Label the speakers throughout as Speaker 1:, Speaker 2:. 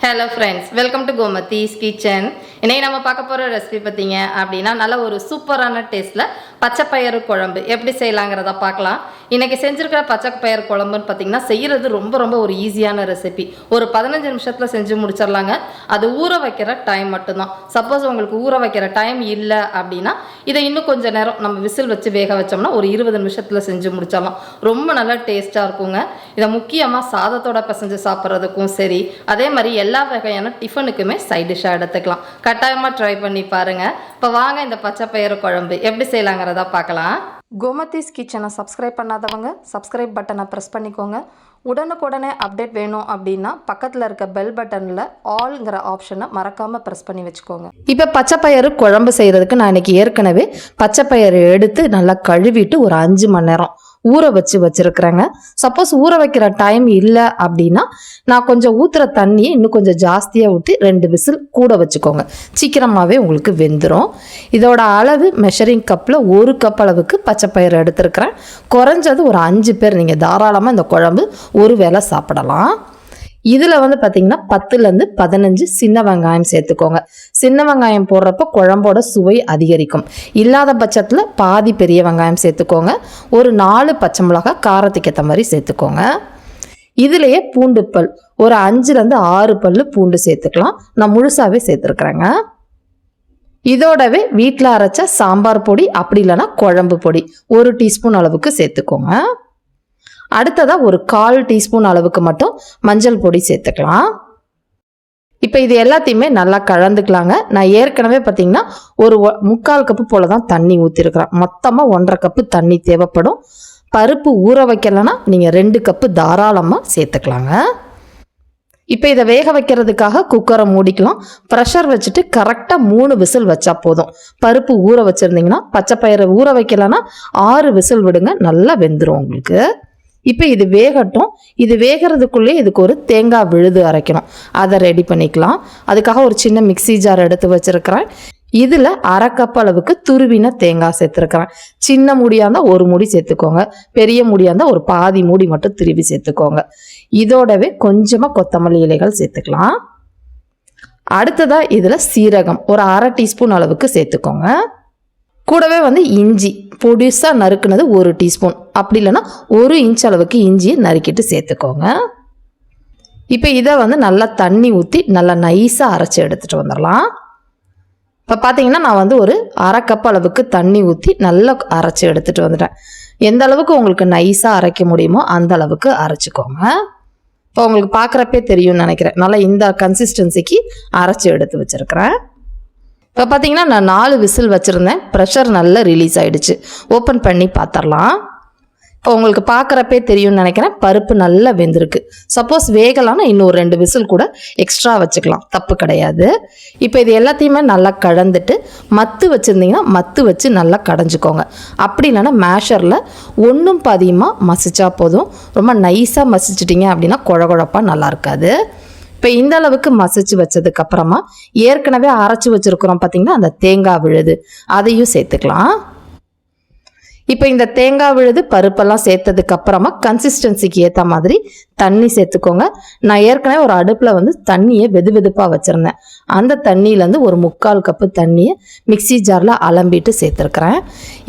Speaker 1: Hello friends welcome to Gomathi's kitchen இன்னைக்கு நம்ம பார்க்க போகிற ரெசிபி பார்த்தீங்க அப்படின்னா நல்ல ஒரு சூப்பரான டேஸ்ட்டில் பச்சைப்பயிறு குழம்பு எப்படி செய்யலாங்கிறத பார்க்கலாம். இன்றைக்கி செஞ்சுருக்கிற பச்சைப்பயிறு குழம்புன்னு பார்த்தீங்கன்னா செய்கிறது ரொம்ப ரொம்ப ஒரு ஈஸியான ரெசிபி ஒரு பதினஞ்சு நிமிஷத்தில் செஞ்சு முடிச்சிடலாங்க. அது ஊற வைக்கிற டைம் மட்டும்தான். சப்போஸ் உங்களுக்கு ஊற வைக்கிற டைம் இல்லை அப்படின்னா இதை இன்னும் கொஞ்சம் நேரம் நம்ம விசில் வச்சு வேக வச்சோம்னா ஒரு இருபது நிமிஷத்தில் செஞ்சு முடிச்சிடலாம். ரொம்ப நல்லா டேஸ்ட்டாக இருக்குங்க. இதை முக்கியமாக சாதத்தோட பிசைஞ்சு சாப்பிட்றதுக்கும் சரி அதே மாதிரி எல்லா வகையான டிஃபனுக்குமே சைட் டிஷ்ஷாக எடுத்துக்கலாம். கட்டாயமாக ட்ரை பண்ணி பாருங்கள் இப்போ வாங்க இந்த பச்சை பயிறு குழம்பு. எப்படி செய்யலாங்கிறதா பார்க்கலாம். கோமதிஸ் கிச்சனை சப்ஸ்கிரைப் பண்ணாதவங்க சப்ஸ்கிரைப் பட்டனை ப்ரெஸ் பண்ணிக்கோங்க. உடனுக்குடனே அப்டேட் வேணும் அப்படின்னா பக்கத்தில் இருக்க பெல் பட்டனில் ஆல்ங்கிற ஆப்ஷனை மறக்காமல் ப்ரெஸ் பண்ணி வச்சுக்கோங்க. இப்போ பச்சைப்பயிறு குழம்பு செய்கிறதுக்கு நான் இன்றைக்கி ஏற்கனவே பச்சைப்பயிறு எடுத்து நல்லா கழுவிட்டு ஒரு அஞ்சு மணி நேரம் ஊற வச்சு வச்சுருக்குறேங்க. சப்போஸ் ஊற வைக்கிற டைம் இல்லை அப்படின்னா நான் கொஞ்சம் ஊற்றுற தண்ணியை இன்னும் கொஞ்சம் ஜாஸ்தியாக ஊற்றி ரெண்டு விசில் கூட வச்சுக்கோங்க. சீக்கிரமாகவே உங்களுக்கு வெந்துடும் இதோட அளவு மெஷரிங் கப்பில் ஒரு கப் அளவுக்கு பச்சைப்பயிறு எடுத்துருக்குறேன். குறைஞ்சது ஒரு அஞ்சு பேர் நீங்கள் தாராளமாக இந்த குழம்பு ஒரு வேளை சாப்பிடலாம். இதில் வந்து பார்த்தீங்கன்னா பத்துலேருந்து பதினஞ்சு சின்ன வெங்காயம் சேர்த்துக்கோங்க. சின்ன வெங்காயம் போடுறப்ப குழம்போட சுவை அதிகரிக்கும். இல்லாத பட்சத்தில் பாதி பெரிய வெங்காயம் சேர்த்துக்கோங்க. ஒரு நாலு பச்சை மிளகாய் காரத்துக்கு ஏற்ற மாதிரி சேர்த்துக்கோங்க. இதுலேயே பூண்டு பல் ஒரு அஞ்சுலேருந்து ஆறு பல் பூண்டு சேர்த்துக்கலாம். நான் முழுசாகவே சேர்த்துருக்குறேங்க. இதோடவே வீட்டில் அரைச்ச சாம்பார் பொடி அப்படி இல்லைன்னா குழம்பு பொடி ஒரு டீஸ்பூன் அளவுக்கு சேர்த்துக்கோங்க. அடுத்ததாக ஒரு கால் டீஸ்பூன் அளவுக்கு மட்டும் மஞ்சள் பொடி சேர்த்துக்கலாம். இப்போ இது எல்லாத்தையுமே நல்லா கலந்துக்கலாங்க. நான் ஏற்கனவே பார்த்தீங்கன்னா ஒரு முக்கால் கப்பு போல தான் தண்ணி ஊற்றிருக்கிறேன் மொத்தமாக ஒன்றரை கப்பு தண்ணி தேவைப்படும். பருப்பு ஊற வைக்கலைன்னா நீங்கள் ரெண்டு கப்பு தாராளமாக சேர்த்துக்கலாங்க. இப்போ இதை வேக வைக்கிறதுக்காக குக்கரை மூடிக்கலாம். ப்ரெஷர் வச்சுட்டு கரெக்டாக மூணு விசில் வச்சா போதும். பருப்பு ஊற வச்சுருந்தீங்கன்னா பச்சைப்பயிரை ஊற வைக்கலைன்னா ஆறு விசில் விடுங்க நல்லா வெந்துடும் உங்களுக்கு. இப்போ இது வேகட்டும். இது வேகிறதுக்குள்ளே இதுக்கு ஒரு தேங்காய் விழுது அரைக்கணும். அதை ரெடி பண்ணிக்கலாம். அதுக்காக ஒரு சின்ன மிக்ஸி ஜார் எடுத்து வச்சிருக்கிறேன். இதில் அரை கப் அளவுக்கு துருவின தேங்காய் சேர்த்துருக்குறேன். சின்ன முடியாக இருந்தால் ஒரு முடி சேர்த்துக்கோங்க. பெரிய முடியாக இருந்தால் ஒரு பாதி மூடி மட்டும் திருவி சேர்த்துக்கோங்க. இதோடவே கொஞ்சமாக கொத்தமல்லி இலைகள் சேர்த்துக்கலாம். அடுத்ததாக இதில் சீரகம். ஒரு அரை டீஸ்பூன் அளவுக்கு சேர்த்துக்கோங்க. கூடவே வந்து இஞ்சி. பொடிசாக நறுக்குனது ஒரு டீஸ்பூன். அப்படி இல்லைன்னா ஒரு இன்ச் அளவுக்கு இஞ்சியை நறுக்கிட்டு சேர்த்துக்கோங்க. இப்போ இதை வந்து நல்லா தண்ணி ஊற்றி நல்லா நைஸாக அரைச்சி எடுத்துகிட்டு வந்துடலாம். இப்போ பார்த்தீங்கன்னா நான் வந்து ஒரு அரை கப் அளவுக்கு தண்ணி ஊற்றி நல்லா அரைச்சி எடுத்துகிட்டு வந்துட்டேன். எந்த அளவுக்கு உங்களுக்கு நைஸாக அரைக்க முடியுமோ அந்த அளவுக்கு அரைச்சிக்கோங்க. இப்போ உங்களுக்கு பார்க்குறப்பே தெரியும்னு நினைக்கிறேன். நல்லா இந்த கன்சிஸ்டன்சிக்கு அரைச்சி எடுத்து வச்சுருக்கிறேன். இப்போ பார்த்தீங்கன்னா நான் நாலு விசில் வச்சுருந்தேன். ப்ரெஷர் நல்லா ரிலீஸ் ஆகிடுச்சு ஓப்பன் பண்ணி பார்த்துடலாம் இப்போ உங்களுக்கு பார்க்குறப்பே தெரியும்னு நினைக்கிறேன். பருப்பு நல்லா வெந்திருக்கு. சப்போஸ் வேகலாம்னா இன்னொரு ரெண்டு விசில் கூட எக்ஸ்ட்ரா வச்சுக்கலாம். தப்பு கிடையாது. இப்போ இது எல்லாத்தையுமே நல்லா கலந்துட்டு மத்து வச்சுருந்தீங்கன்னா மத்து வச்சு நல்லா கடைஞ்சிக்கோங்க. அப்படி இல்லைன்னா மேஷரில் ஒன்றும் பாதியமாக மசிச்சா போதும். ரொம்ப நைஸாக மசிச்சிட்டிங்க அப்படின்னா குழகுழப்பாக நல்லா இருக்காது. இப்போ இந்த அளவுக்கு மசிச்சு வச்சதுக்கப்புறமா ஏற்கனவே அரைச்சி வச்சுருக்குறோம் பார்த்தீங்கன்னா அந்த தேங்காய் விழுது. அதையும் சேர்த்துக்கலாம். இப்போ இந்த தேங்காய் விழுது பருப்பெல்லாம் சேர்த்ததுக்கு அப்புறமா கன்சிஸ்டன்சிக்கு ஏற்ற மாதிரி தண்ணி சேர்த்துக்கோங்க. நான் ஏற்கனவே ஒரு அடுப்பில் வந்து தண்ணியை வெது வெதுப்பாக வச்சுருந்தேன். அந்த தண்ணியிலேருந்து ஒரு முக்கால் கப்பு தண்ணியை மிக்சி ஜாரில் அலம்பிட்டு சேர்த்துருக்குறேன்.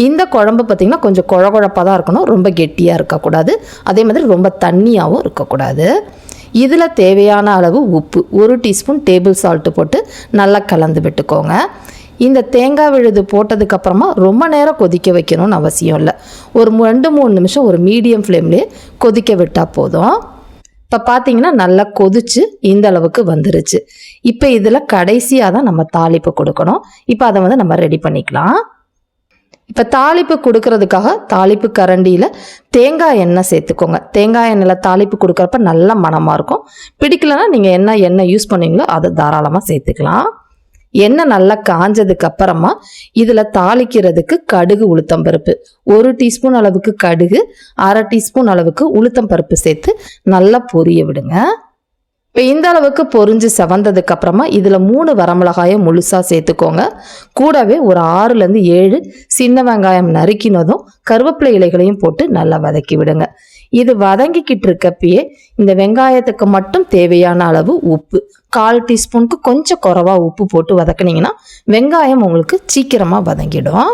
Speaker 1: இந்த குழம்பு பார்த்திங்கன்னா கொஞ்சம் குழ குழப்பாக தான் இருக்கணும். ரொம்ப கெட்டியாக இருக்கக்கூடாது. அதே மாதிரி ரொம்ப தண்ணியாகவும் இருக்கக்கூடாது. இதில் தேவையான அளவு உப்பு ஒரு டீஸ்பூன் டேபிள் சால்ட்டு போட்டு நல்லா கலந்து விட்டுக்கோங்க. இந்த தேங்காய் விழுது போட்டதுக்கப்புறமா ரொம்ப நேரம் கொதிக்க வைக்கணும்னு அவசியம் இல்லை. ஒரு ரெண்டு மூணு நிமிஷம் ஒரு மீடியம் ஃப்ளேம்லேயே கொதிக்க விட்டால் போதும். இப்போ பார்த்தீங்கன்னா நல்லா கொதிச்சு இந்த அளவுக்கு வந்துருச்சு. இப்போ இதில் கடைசியாக தான் நம்ம தாளிப்பு கொடுக்கணும். இப்போ அதை வந்து நம்ம ரெடி பண்ணிக்கலாம். இப்போ தாளிப்பு கொடுக்கறதுக்காக தாளிப்பு கரண்டியில் தேங்காய் எண்ணெய் சேர்த்துக்கோங்க. தேங்காய் எண்ணெயில் தாளிப்பு கொடுக்குறப்ப நல்ல மணமாக இருக்கும். பிடிக்கலன்னா நீங்கள் என்ன எண்ணெய் யூஸ் பண்ணீங்களோ அதை தாராளமாக சேர்த்துக்கலாம். எண்ணெய் நல்லா காஞ்சதுக்கு அப்புறமா இதில் தாளிக்கிறதுக்கு கடுகு உளுத்தம் பருப்பு. ஒரு டீஸ்பூன் அளவுக்கு கடுகு அரை டீஸ்பூன் அளவுக்கு உளுத்தம் பருப்பு சேர்த்து நல்லா பொரிய விடுங்க. இப்போ இந்த அளவுக்கு பொரிஞ்சு செவந்ததுக்கு அப்புறமா இதில் மூணு வரமிளகாயை முழுசாக சேர்த்துக்கோங்க. கூடவே ஒரு ஆறுலேருந்து ஏழு சின்ன வெங்காயம் நறுக்கினதும் கருவேப்பிலை இலைகளையும் போட்டு நல்லா வதக்கி விடுங்க.
Speaker 2: இது வதங்கிக்கிட்டு இருக்கப்பயே இந்த வெங்காயத்துக்கு மட்டும் தேவையான அளவு உப்பு. கால் டீஸ்பூனுக்கு கொஞ்சம் குறவா உப்பு போட்டு வதக்குனீங்கன்னா வெங்காயம் உங்களுக்கு சீக்கிரமாக வதங்கிடும்.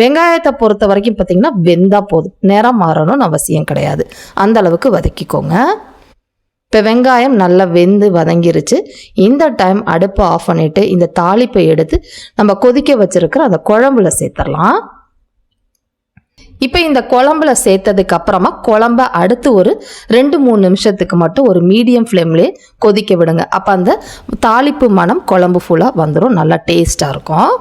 Speaker 2: வெங்காயத்தை பொறுத்த வரைக்கும் பார்த்தீங்கன்னா வெந்தா போதும். நிறம் மாறணும்னு அவசியம் கிடையாது. அந்த அளவுக்கு வதக்கிக்கோங்க. இப்போ வெங்காயம் நல்லா வெந்து வதங்கிருச்சு. இந்த டைம் அடுப்பை ஆஃப் பண்ணிவிட்டு இந்த தாளிப்பை எடுத்து நம்ம கொதிக்க வச்சுருக்கிற அந்த குழம்புல சேர்த்துடலாம். இப்போ இந்த குழம்புல சேர்த்ததுக்கு அப்புறமா குழம்ப அடுத்து ஒரு ரெண்டு மூணு நிமிஷத்துக்கு மட்டும் ஒரு மீடியம் ஃப்ளேம்லேயே கொதிக்க விடுங்க. அப்போ அந்த தாளிப்பு மனம் குழம்பு ஃபுல்லாக வந்துடும் நல்லா டேஸ்ட்டாக இருக்கும்.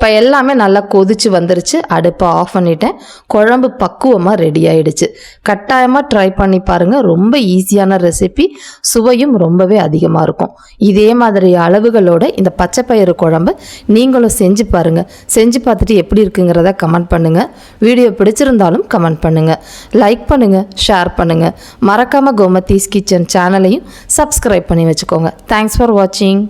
Speaker 2: இப்போ எல்லாமே நல்லா கொதிச்சு வந்துருச்சு. அடுப்பை ஆஃப் பண்ணிட்டேன். குழம்பு பக்குவமாக ரெடி ஆயிடுச்சு. கட்டாயமாக ட்ரை பண்ணி பாருங்கள் ரொம்ப ஈஸியான ரெசிபி சுவையும் ரொம்பவே அதிகமாக இருக்கும். இதே மாதிரி அளவுகளோட இந்த பச்சை பயிறு குழம்பு நீங்களும் செஞ்சு பாருங்கள் செஞ்சு பார்த்துட்டு எப்படி இருக்குங்கிறத கமெண்ட் பண்ணுங்கள் வீடியோ பிடிச்சிருந்தாலும் கமெண்ட் பண்ணுங்கள் லைக் பண்ணுங்கள் ஷேர் பண்ணுங்கள் மறக்காமல் கோமத்தீஸ் கிச்சன் சேனலையும் சப்ஸ்கிரைப் பண்ணி வச்சுக்கோங்க. தேங்க்ஸ் ஃபார் வாட்சிங்